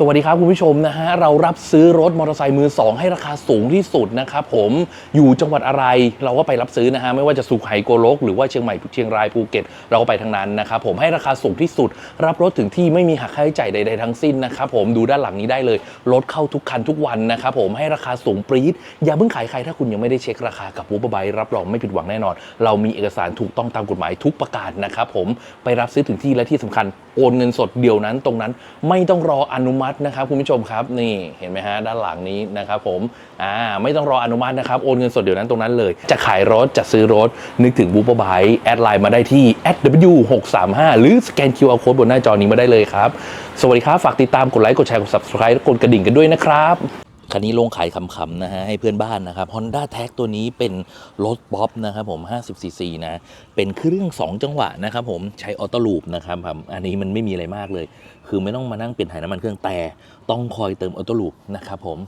สวัสดีครับคุณผู้ชมนะฮะเรารับซื้อรถมอเตอร์ไซค์มือ 2 ให้ราคาสูงที่สุดนะครับผมอยู่จังหวัดอะไรเราก็ไปรับซื้อนะฮะไม่ว่าจะสุขไหโกลก หรือว่าเชียงใหม่เชียงรายภูเก็ต เราก็ไปทั้งนั้นนะครับผมให้ราคาสูงที่สุด รับรถถึงที่ไม่มีหักค่าใช้จ่ายใดๆทั้งสิ้นนะครับผมดูด้านหลังนี้ได้เลยรถเข้าทุกคันทุกวันนะครับผมให้ราคาสูงปรี๊ดอย่าเพิ่งขายใครถ้าคุณยังไม่ได้เช็คราคากับวูบไบรับรองไม่ผิดหวังแน่นอน เรามีเอกสารถูกต้องตามกฎหมายทุกประการนะครับผมไปรับซื้อถึงที่และที่สำคัญ โอนเงินสดเดี๋ยวนั้นตรงนั้นไม่ต้องรออนุมัตินะครับคุณผู้ชมครับนี่เห็นไหมฮะด้านหลังนี้นะครับผมอ่าไม่ต้องรออนุมัตินะครับโอนเงินสดเดี๋ยวนั้นตรงนั้นเลย จะขายรถจะซื้อรถ นึกถึงบูปบายแอดไลน์มาได้ที่ @w635 หรือสแกน QR Code บนหน้าจอนี้มาได้เลยครับ สวัสดีครับ ฝากติดตามกดไลค์กดแชร์กด subscribe และกดกระดิ่งกันด้วยนะครับ คันนี้ลงขายขำๆนะฮะให้เพื่อนบ้านนะครับ Honda t a g ตัวนี้เป็นรถบ๊อบนะครับผม 50cc นะ เป็นเครื่อง 2 จังหวะนะครับผมใช้ออโต้ลูปนะครับผมอันนี้มันไม่มีอะไรมากเลย คือไม่ต้องมานั่งเปลี่ยนถ่ายน้ำมันเครื่องแต่ ต้องคอยเติมออโต้ลูปนะครับผม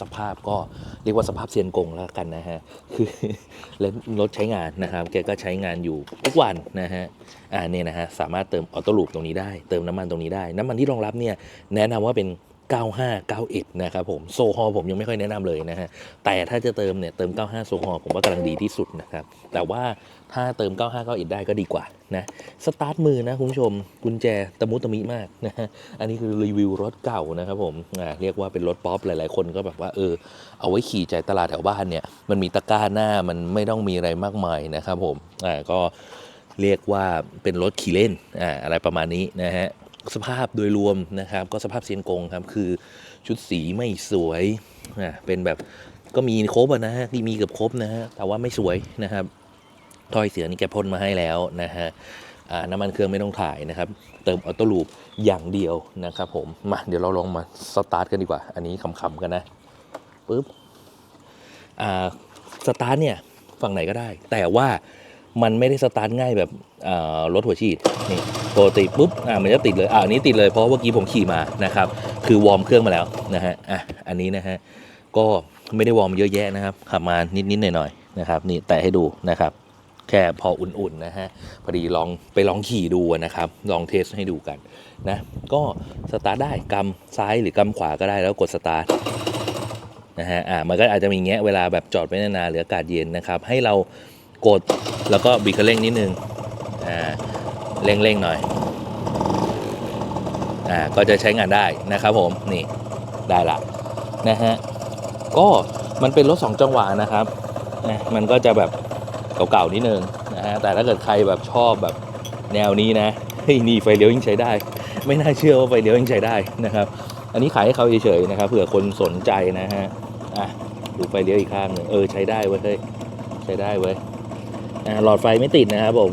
สภาพก็เรียกว่าสภาพเซียนกงแล้วกันนะฮะคือแล้วรถใช้งานนะครับแกก็ใช้งานอยู่ทุกวันนะฮะอ่าเนี่ยนะฮะสามารถเติมออโต้ลูปตรงนี้ได้เติมน้ำมันตรงนี้ได้ น้ำมันที่รองรับเนี่ยแนะนำว่าเป็น 95 91 นะครับผมโซฮอผมยังไม่ค่อยแนะนำเลยนะฮะแต่ถ้าจะเติมเนี่ยเติม 95 โซฮอผมว่ากำลังดีที่สุดนะครับแต่ว่าถ้าเติม 95 91 ได้ก็ดีกว่านะสตาร์ทมือนะคุณผู้ชมกุญแจตะมุตะมิมากนะฮะอันนี้คือรีวิวรถเก่านะครับผมอ่าเรียกว่าเป็นรถป๊อปหลายๆ คนก็แบบว่าเออเอาไว้ขี่ใจตลาดแถวบ้านเนี่ยมันมีตะกร้าหน้ามันไม่ต้องมีอะไรมากมายนะครับผมอ่าก็เรียกว่าเป็นรถขี่เล่นอ่าอะไรประมาณนี้นะฮะ สภาพโดยรวมนะครับ ก็สภาพเซียนกงครับคือชุดสีไม่สวยอ่าเป็นแบบก็มีครบนะฮะที่มีเกือบครบนะฮะแต่ว่าไม่สวยนะครับถ้อยเสียนี่แกพ่นมาให้แล้วนะฮะน้ำมันเครื่องไม่ต้องถ่ายนะครับ เติมออโต้ลูปอย่างเดียวนะครับผมมาเดี๋ยวเราลองมาสตาร์ทกันดีกว่า อันนี้ขำๆกันนะปึ๊บสตาร์ทเนี่ยฝั่งไหนก็ได้ แต่ว่า มันไม่ได้สตาร์ทง่ายแบบรถหัวฉีดนี่ปกติปุ๊บอ่ามันจะติดเลยอ่านี้ติดเลยเพราะว่าเมื่อกี้ผมขี่มานะครับ คือวอร์มเครื่องมาแล้วนะฮะอะอันนี้นะฮะก็ไม่ได้วอร์มเยอะแยะนะครับขับมานิดๆหน่อยๆนะครับนี่แตะให้ดูนะครับ แค่พออุ่นๆนะฮะพอดีลองไปลองขี่ดูนะครับ ลองเทสให้ดูกันนะก็สตาร์ทได้กำซ้ายหรือกำขวาก็ได้แล้วกดสตาร์ทนะฮะอ่ามันก็อาจจะมีแงะเวลาแบบจอดไว้นานๆหรืออากาศเย็นนะครับ ให้เรา กดแล้วก็บีบคันเร่งนิดนึงอ่าเร่งเร่งหน่อยอ่าก็จะใช้งานได้นะครับผมนี่ได้ละนะฮะก็มันเป็นรถสองจังหวะนะครับนะมันก็จะแบบเก่าๆนิดนึงนะฮะแต่ถ้าเกิดใครแบบชอบแบบแนวนี้นะเฮ้ยนี่ไฟเลี้ยวยังใช้ได้ ไม่น่าเชื่อว่าไฟเลี้ยวยังใช้ได้นะครับอันนี้ขายให้เขาเฉยๆนะครับเผื่อคนสนใจนะฮะอะดูไฟเลี้ยวอีกข้างหนึ่งเออใช้ได้เว้ยใช้ได้เว้ย อ่าหลอดไฟไม่ติดนะครับผม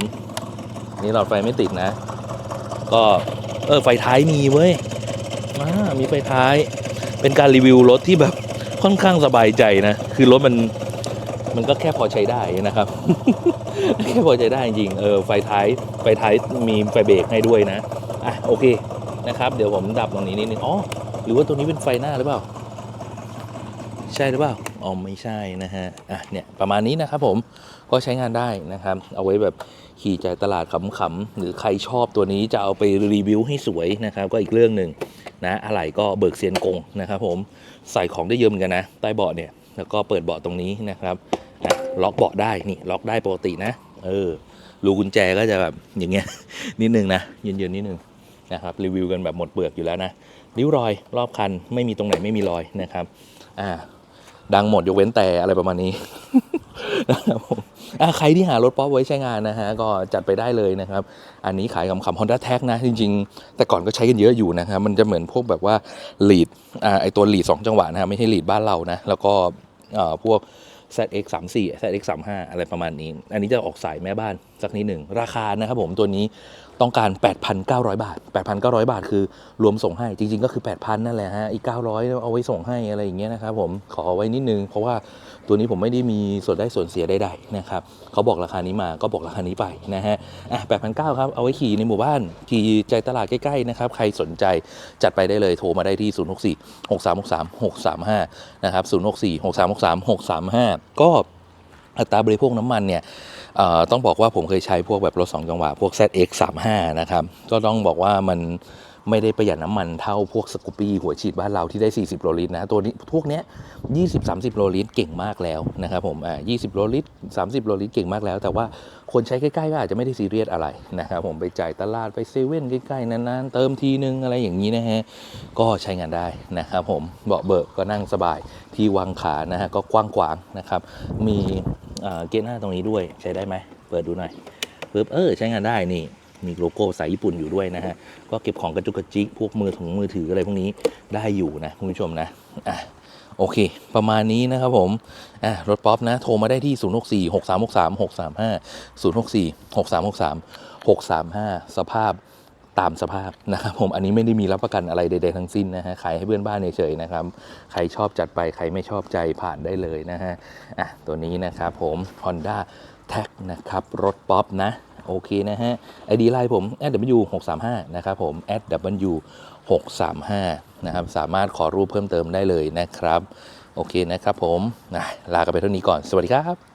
นี่หลอดไฟไม่ติดนะ ก็เออไฟท้ายมีเว้ยมามีไฟท้าย เป็นการรีวิวรถที่แบบค่อนข้างสบายใจนะ คือรถมันมันก็แค่พอใช้ได้นะครับ แค่พอใช้ได้จริงเออไฟท้ายไฟท้ายมีไฟเบรกให้ด้วยนะอะโอเคนะครับ เดี๋ยวผมดับตรงนี้นิดนึงอ๋อหรือว่าตัวนี้เป็นไฟหน้าหรือเปล่า ใช่หรือเปล่า อ๋อไม่ใช่นะฮะอะเนี่ยประมาณนี้นะครับผมก็ใช้งานได้นะครับ เอาไว้แบบขี่ใจตลาดขำๆหรือใครชอบตัวนี้จะเอาไปรีวิวให้สวยนะครับ ก็อีกเรื่องหนึ่งนะอะไหล่ก็เบิกเซียนกงนะครับ ผมใส่ของได้เยอะเหมือนกันนะใต้เบาะเนี่ยแล้วก็เปิดเบาะตรงนี้นะครับอะล็อกเบาะได้นี่ล็อกได้ปกตินะเออรูกุญแจก็จะแบบอย่างเงี้ยนิดนึงนะเย็นๆนิดนึงนะครับรีวิวกันแบบหมดเปลือกอยู่แล้วนะริ้วรอยรอบคันไม่มีตรงไหนไม่มีรอยนะครับอ่า ดังหมดยกเว้นแต่อะไรประมาณนี้นะครับผมใครที่หารถป๊อปไว้ใช้งานนะฮะก็จัดไปได้เลยนะครับ อันนี้ขายขำๆ Honda t a g นะ จริง ๆ แต่ก่อนก็ใช้กันเยอะอยู่นะครับ มันจะเหมือนพวกแบบว่าลีดอ่าไอตัวลีดสองจังหวะนะครับไม่ใช่ลีดบ้านเรานะ แล้วก็เอ่อพวก ZX 3 4 ZX 3 5อะไรประมาณนี้ อันนี้จะออกสายแม่บ้านสักนิดหนึ่ง ราคานะครับผมตัวนี้ ต้องการ 8,900 บาท 8,900 บาทคือรวมส่งให้ จริง ๆ ก็คือ 8,000 นั่นแหละฮะ อีก 900 เอาไว้ส่งให้อะไรอย่างเงี้ยนะครับผม ขอไว้นิดนึง เพราะว่าตัวนี้ผมไม่ได้มีส่วนได้ส่วนเสียใดๆนะครับ เขาบอกราคานี้มา ก็บอกราคานี้ไปนะฮะ อะ8,900 ครับ เอาไว้ขี่ในหมู่บ้าน ขี่ใจตลาดใกล้ๆนะครับ ใครสนใจจัดไปได้เลย โทรมาได้ที่ 064 6363 635 นะครับ 064 6363 635 ก็ อัตราบริโภคน้ำมันเนี่ยต้องบอกว่าผมเคยใช้พวกแบบรถ2จังหวะพวก ZX 3 5 นะครับก็ต้องบอกว่ามันไม่ได้ประหยัดน้ำมันเท่าพวกสกูปปี้หัวฉีดบ้านเราที่ได้ 40 โลลิตรนะ ตัวนี้พวกเนี้ย20-30 โลลิตรเก่งมากแล้วนะครับผมอ่า20 โลลิตร 30 โลลิตรเก่งมากแล้ว แต่ว่าคนใช้ใกล้ๆก็อาจจะไม่ได้ซีเรียสอะไรนะครับผมไปจ่ายตลาดไปเซเว่นใกล้ๆนานๆ เติมทีนึงอะไรอย่างนี้นะฮะ ก็ใช้งานได้นะครับผมเบาะเบิกก็นั่งสบายที่วางขานะฮะก็กว้างขวางนะครับมี เกียร์หน้าตรงนี้ด้วยใช้ได้ไหมเปิดดูหน่อยปึ๊บเออใช้งานได้นี่มีโลโก้ภาษาญี่ปุ่นอยู่ด้วยนะฮะ ก็เก็บของกระจุกกระจิกพวกมือถุงมือถืออะไรพวกนี้ได้อยู่นะคุณผู้ชมนะอะโอเค ประมาณนี้นะครับผมอะรถป๊อปนะ โทรมาได้ที่ 064 6363 635 064 6363 635 สภาพ ตามสภาพนะครับผมอันนี้ไม่ได้มีรับประกันอะไรใดๆทั้งสิ้นนะฮะขายให้เพื่อนบ้านเฉยๆนะครับ ใครชอบจัดไปใครไม่ชอบใจผ่านได้เลยนะฮะอะตัวนี้นะครับผม Honda t a g นะครับรถป๊อปนะโอเคนะฮะ ID ไลน์ผม w 6 3 5 นะครับผม w 6 3 5 นะครับสามารถขอรูปเพิ่มเติมได้เลยนะครับ โอเคนะครับผมนะลากันไปเท่านี้ก่อนสวัสดีครับ